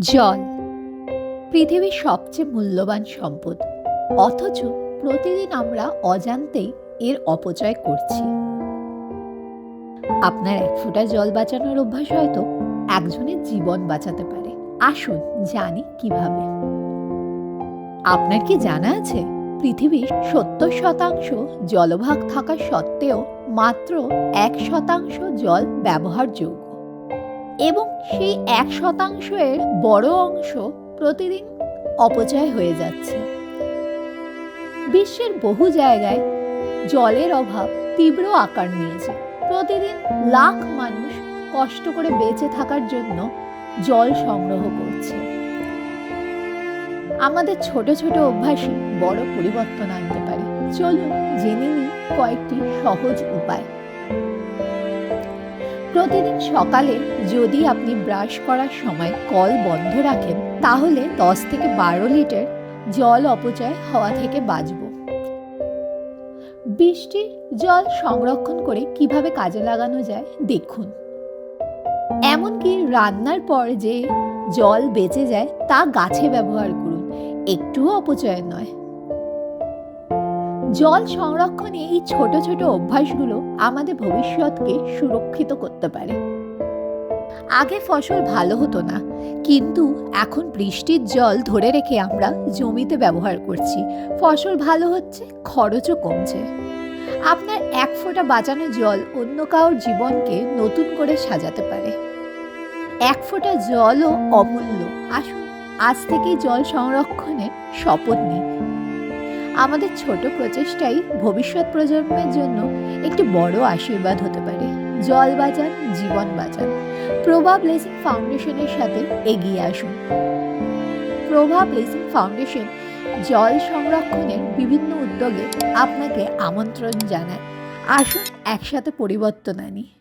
জল, পৃথিবীর সবচেয়ে মূল্যবান সম্পদ। অথচ প্রতিদিন আমরা অজান্তেই এর অপচয় করছি। আপনার এক ফোঁটা জল বাঁচানোর অভ্যাস হয়তো একজনের জীবন বাঁচাতে পারে। আসুন জানি কীভাবে। আপনার কি জানা আছে? পৃথিবীর সত্তর শতাংশ জলভাগ থাকা সত্ত্বেও মাত্র এক শতাংশ জল ব্যবহারযোগ্য। এবং সেই এক শতাংশের বড় অংশ প্রতিদিন অপচয় হয়ে যাচ্ছে। বিশ্বের বহু জায়গায় জলের অভাব তীব্র আকার নিয়েছে। প্রতিদিন লাখ মানুষ কষ্ট করে বেঁচে থাকার জন্য জল সংগ্রহ করছে। আমাদের ছোট ছোট অভ্যাসই বড় পরিবর্তন আনতে পারে। চলুন জেনে নিই কয়েকটি সহজ উপায়। প্রতিদিন সকালে যদি আপনি ব্রাশ করার সময় কল বন্ধ রাখেন, তাহলে দশ থেকে বারো লিটার জল অপচয় হওয়া থেকে বাঁচব। বৃষ্টির জল সংরক্ষণ করে কীভাবে কাজে লাগানো যায়, দেখুন। এমনকি রান্নার পর যে জল বেঁচে যায়, তা গাছে ব্যবহার করুন। একটুও অপচয় নয়। জল সংরক্ষণে এই ছোট ছোট অভ্যাসগুলো আমাদের ভবিষ্যৎকে সুরক্ষিত করতে পারে। আগে ফসল ভালো হতো না, কিন্তু এখন বৃষ্টির জল ধরে রেখে আমরা জমিতে ব্যবহার করছি। ফসল ভালো হচ্ছে, খরচও কমছে। আপনার এক ফোঁটা বাঁচানো জল অন্য কারোর জীবনকে নতুন করে সাজাতে পারে। এক ফোঁটা জলও অমূল্য। আসুন, আজ থেকেই জল সংরক্ষণের শপথ নিই। আমাদের ছোট প্রচেষ্টাই ভবিষ্যৎ প্রজন্মের জন্য একটি বড় আশীর্বাদ হতে পারে। জল বাঁচান, জীবন বাঁচান। প্রভা ব্লেসিং ফাউন্ডেশনের সাথে এগিয়ে আসুন। প্রভা ব্লেসিং ফাউন্ডেশন জল সংরক্ষণের বিভিন্ন উদ্যোগে আপনাকে আমন্ত্রণ জানায়। আসুন একসাথে পরিবর্তন আনি।